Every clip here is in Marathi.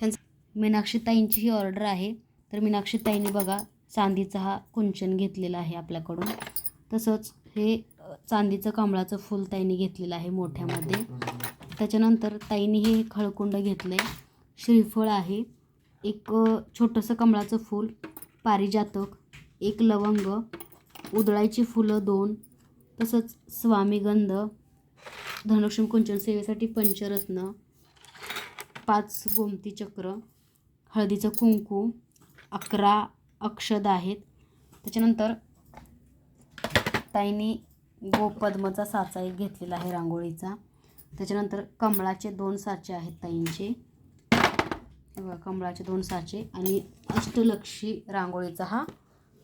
ह्यांचं मीनाक्षीताईंची ही ऑर्डर आहे. तर मीनाक्षीताईंनी बघा चांदीचा हा कुंचन घेतलेला आहे आपल्याकडून. तसंच हे चांदीचं कमळाचं फूल ताईंनी घेतलेलं आहे मोठ्यामध्ये. त्याच्यानंतर ताईंनी हे खळकुंड घेतलं आहे श्रीफळ आहे. एक छोटंसं कमळाचं फूल पारिजातक एक लवंग उदळायची फुलं दोन तसंच स्वामीगंध धनलक्ष्मी कुंचन सेवेसाठी पंचरत्न पाच गोमती चक्र हळदीचं कुंकू अकरा अक्षद आहेत. त्याच्यानंतर ताईनी गोपद्मचा साचा एक घेतलेला आहे रांगोळीचा. त्याच्यानंतर कमळाचे दोन साचे आहेत ताईंचे. कमळाचे दोन साचे आणि अष्टलक्षी रांगोळीचा हा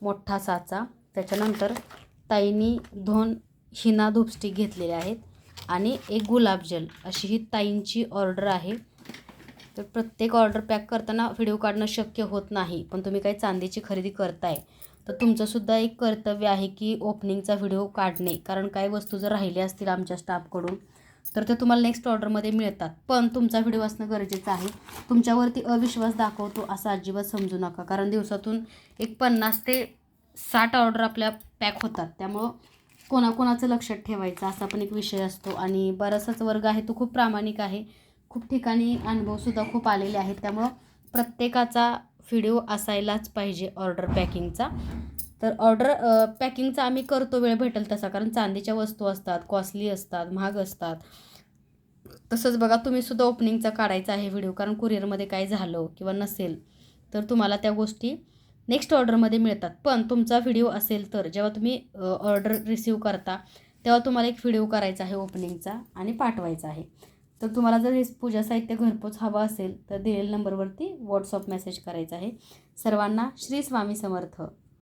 मोठा साचा. त्याच्यानंतर ताईंनी दोन हिना धुपस्टिक घेतलेले आहेत आणि एक गुलाबजल. अशी ही ताईंची ऑर्डर आहे. तर प्रत्येक ऑर्डर पॅक करताना व्हिडिओ काढणं शक्य होत नाही. पण तुम्ही काही चांदीची खरेदी करताय तर तुमचंसुद्धा एक कर्तव्य आहे की ओपनिंगचा व्हिडिओ काढणे. कारण काही वस्तू जर राहिल्या असतील आमच्या स्टाफकडून तर ते तुम्हाला नेक्स्ट ऑर्डरमध्ये मिळतात. पण तुमचा व्हिडिओ असणं गरजेचं आहे. तुमच्यावरती अविश्वास दाखवतो असं अजिबात समजू नका. कारण दिवसातून एक पन्नास ते साठ ऑर्डर आपल्या पॅक होतात. त्यामुळं कोणाकोणाचं लक्षात ठेवायचं असा पण एक विषय असतो. आणि बराचसाच वर्ग आहे तो खूप प्रामाणिक आहे. खूप ठिकाणी अनुभवसुद्धा खूप आलेले आहेत. त्यामुळं प्रत्येकाचा व्हिडिओ असायलाच पाहिजे ऑर्डर पॅकिंगचा तर ऑर्डर पॅकिंगचा आम्ही करतो वेळ भेटेल तसा. कारण चांदीच्या वस्तू असतात कॉस्टली असतात महाग असतात. तसंच बघा तुम्ही सुद्धा ओपनिंगचा काढायचा आहे व्हिडिओ कारण कुरिअरमध्ये काय झालं किंवा नसेल तर तुम्हाला त्या गोष्टी नेक्स्ट ऑर्डरमध्ये मिळतात. पण तुमचा व्हिडिओ असेल तर जेव्हा तुम्ही ऑर्डर रिसीव करता तेव्हा तुम्हाला एक व्हिडिओ करायचा आहे ओपनिंगचा आणि पाठवायचा आहे. तर तुम्हाला जर हे पूजा साहित्य घरपोच हवं असेल तर दिलेल्या नंबरवरती व्हॉट्सअप मेसेज करायचा आहे. सर्वांना श्री स्वामी समर्थ.